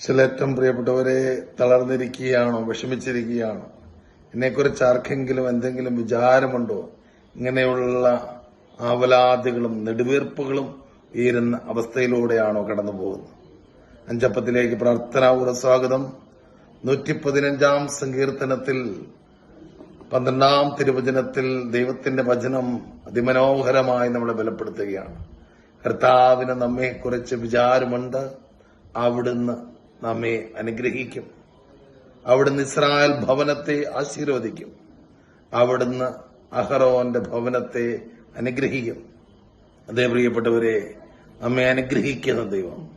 ചിലേറ്റം പ്രിയപ്പെട്ടവരെ തളർന്നിരിക്കുകയാണോ വിഷമിച്ചിരിക്കുകയാണോ? എന്നെക്കുറിച്ച് ആർക്കെങ്കിലും എന്തെങ്കിലും വിചാരമുണ്ടോ? ഇങ്ങനെയുള്ള ആവലാദികളും നെടുവീർപ്പുകളും ഉയരുന്ന അവസ്ഥയിലൂടെയാണോ കടന്നു പോകുന്നത് അഞ്ചപ്പത്തിലേക്ക് പ്രാർത്ഥനാപൂർവ സ്വാഗതം നൂറ്റി പതിനഞ്ചാം സങ്കീർത്തനത്തിൽ പന്ത്രണ്ടാം തിരുവചനത്തിൽ ദൈവത്തിന്റെ വചനം അതിമനോഹരമായി നമ്മളെ ബലപ്പെടുത്തുകയാണ്. കർത്താവിന് നമ്മെക്കുറിച്ച് വിചാരമുണ്ട്. അവിടുന്ന് നമ്മെ അനുഗ്രഹിക്കും. അവിടുന്ന് ഇസ്രായേൽ ഭവനത്തെ ആശീർവദിക്കും. അവിടുന്ന് അഹറോന്റെ ഭവനത്തെ അനുഗ്രഹിക്കും. അതേ പ്രിയപ്പെട്ടവരെ നമ്മെ അനുഗ്രഹിക്കുന്ന ദൈവം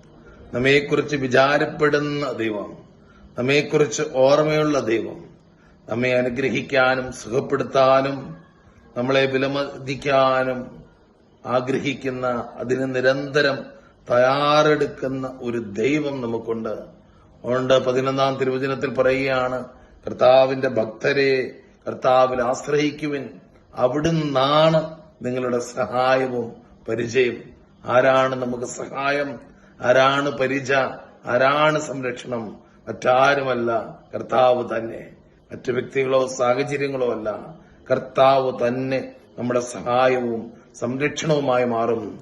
നമ്മെക്കുറിച്ച് വിചാരപ്പെടുന്ന ദൈവം നമ്മെക്കുറിച്ച് ഓർമ്മയുള്ള ദൈവം നമ്മെ അനുഗ്രഹിക്കാനും സുഖപ്പെടുത്താനും നമ്മളെ വിലമതിക്കാനും ആഗ്രഹിക്കുന്ന അതിന് നിരന്തരം തയ്യാറെടുക്കുന്ന ഒരു ദൈവം നമുക്കുണ്ട്. അതുകൊണ്ട് പതിനൊന്നാം തിരുവചനത്തിൽ പറയുകയാണ് കർത്താവിന്റെ ഭക്തരെ കർത്താവിൽ ആശ്രയിക്കുവിൻ. അവിടുന്നാണ് നിങ്ങളുടെ സഹായവും പരിചയം ആരാണ് നമുക്ക് സഹായം? ആരാണ് പരിച? ആരാണ് സംരക്ഷണം? മറ്റാരുമല്ല. കർത്താവ് തന്നെ. മറ്റു വ്യക്തികളോ സാഹചര്യങ്ങളോ അല്ല. കർത്താവ് തന്നെ നമ്മുടെ സഹായവും സംരക്ഷണവുമായി മാറും.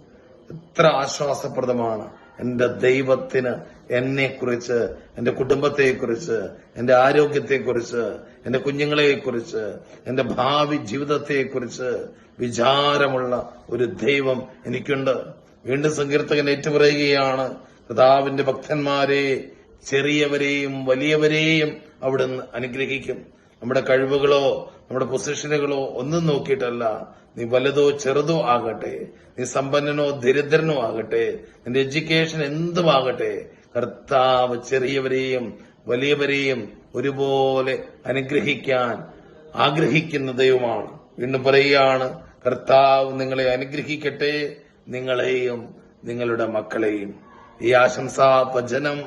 എത്ര ആശ്വാസപ്രദമാണ്. എന്റെ ദൈവത്തിന് എന്നെക്കുറിച്ച് എന്റെ കുടുംബത്തെക്കുറിച്ച് എന്റെ ആരോഗ്യത്തെക്കുറിച്ച് എന്റെ കുഞ്ഞുങ്ങളെക്കുറിച്ച് എന്റെ ഭാവി ജീവിതത്തെക്കുറിച്ച് വിചാരമുള്ള ഒരു ദൈവം എനിക്കുണ്ട്. വീണ്ടും സങ്കീർത്തകൻ ഏറ്റുപറയുകയാണ് കർത്താവിന്റെ ഭക്തന്മാരെ ചെറിയവരെയും വലിയവരെയും അവിടുന്ന് അനുഗ്രഹിക്കും. നമ്മുടെ കഴിവുകളോ നമ്മുടെ പൊസിഷനുകളോ ഒന്നും നോക്കിയിട്ടല്ല. നീ വലുതോ ചെറുതോ ആകട്ടെ. നീ സമ്പന്നനോ ദരിദ്രനോ ആകട്ടെ. നിന്റെ എഡ്യൂക്കേഷൻ എന്തുമാകട്ടെ കർത്താവ് ചെറിയവരെയും വലിയവരെയും ഒരുപോലെ അനുഗ്രഹിക്കാൻ ആഗ്രഹിക്കുന്ന ദൈവമാണ്. വീണ്ടും പറയുകയാണ് കർത്താവ് നിങ്ങളെ അനുഗ്രഹിക്കട്ടെ നിങ്ങളെയും നിങ്ങളുടെ മക്കളെയും. ഈ ആശംസാ ഭജനം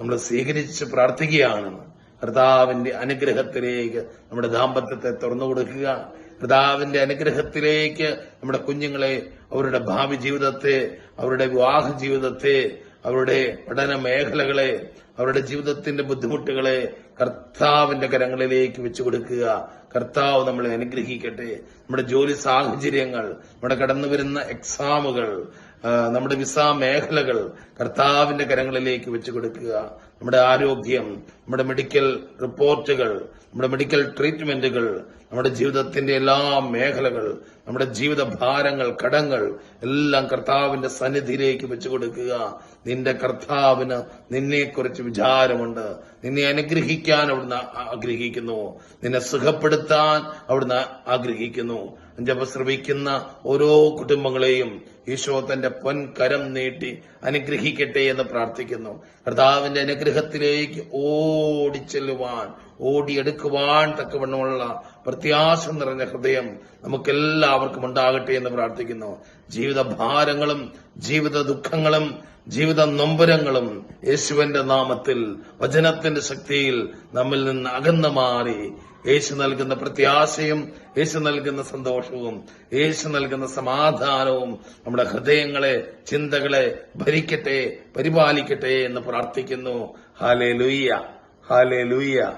നമ്മൾ സ്വീകരിച്ച് പ്രാർത്ഥിക്കുകയാണ്. കർത്താവിന്റെ അനുഗ്രഹത്തിലേക്ക് നമ്മുടെ ദാമ്പത്യത്തെ തുറന്നു കൊടുക്കുക. കർത്താവിന്റെ അനുഗ്രഹത്തിലേക്ക് നമ്മുടെ കുഞ്ഞുങ്ങളെ അവരുടെ ഭാവി ജീവിതത്തെ അവരുടെ വിവാഹ ജീവിതത്തെ അവരുടെ പഠന മേഖലകളെ അവരുടെ ജീവിതത്തിന്റെ ബുദ്ധിമുട്ടുകളെ കർത്താവിന്റെ കരങ്ങളിലേക്ക് വെച്ചു കൊടുക്കുക. കർത്താവ് നമ്മളെ അനുഗ്രഹിക്കട്ടെ. നമ്മുടെ ജോലി സാഹചര്യങ്ങൾ നമ്മുടെ കടന്നു വരുന്ന എക്സാമുകൾ നമ്മുടെ വിസ മേഖലകൾ കർത്താവിന്റെ കരങ്ങളിലേക്ക് വെച്ചു കൊടുക്കുക. നമ്മുടെ ആരോഗ്യം നമ്മുടെ മെഡിക്കൽ റിപ്പോർട്ടുകൾ നമ്മുടെ മെഡിക്കൽ ട്രീറ്റ്മെന്റുകൾ നമ്മുടെ ജീവിതത്തിന്റെ എല്ലാ മേഖലകൾ നമ്മുടെ ജീവിത ഭാരങ്ങൾ കടങ്ങൾ എല്ലാം കർത്താവിന്റെ സന്നിധിയിലേക്ക് വെച്ചു കൊടുക്കുക. നിന്റെ കർത്താവിന് നിന്നെക്കുറിച്ച് വിചാരമുണ്ട്. നിന്നെ അനുഗ്രഹിക്കാൻ അവിടുന്ന് ആഗ്രഹിക്കുന്നു. നിന്നെ സുഖപ്പെടുത്താൻ അവിടുന്ന് ആഗ്രഹിക്കുന്നു. അഞ്ചപ്പ ശ്രമിക്കുന്ന ഓരോ കുടുംബങ്ങളെയും ഈശോ തന്റെ പൊൻകരം നീട്ടി അനുഗ്രഹിക്കട്ടെ എന്ന് പ്രാർത്ഥിക്കുന്നു. കർത്താവിന്റെ അനുഗ്രഹത്തിലേക്ക് ഓടിച്ചെല്ലുവാൻ ഓടിയെടുക്കുവാൻ തക്കവണ്ണമുള്ള പ്രത്യാശ നിറഞ്ഞ ഹൃദയം നമുക്കെല്ലാവർക്കും ഉണ്ടാകട്ടെ എന്ന് പ്രാർത്ഥിക്കുന്നു. ജീവിത ഭാരങ്ങളും ജീവിത ദുഃഖങ്ങളും ജീവിത നൊമ്പരങ്ങളും യേശുവിന്റെ നാമത്തിൽ വചനത്തിന്റെ ശക്തിയിൽ നമ്മിൽ നിന്ന് അകന്നു മാറി. യേശു നൽകുന്ന പ്രത്യാശയും യേശു നൽകുന്ന സന്തോഷവും യേശു നൽകുന്ന സമാധാനവും നമ്മുടെ ഹൃദയങ്ങളെ ചിന്തകളെ ഭരിക്കട്ടെ പരിപാലിക്കട്ടെ എന്ന് പ്രാർത്ഥിക്കുന്നു. ഹാലേ ലുയ്യ ഹാലേ ലുയ്യ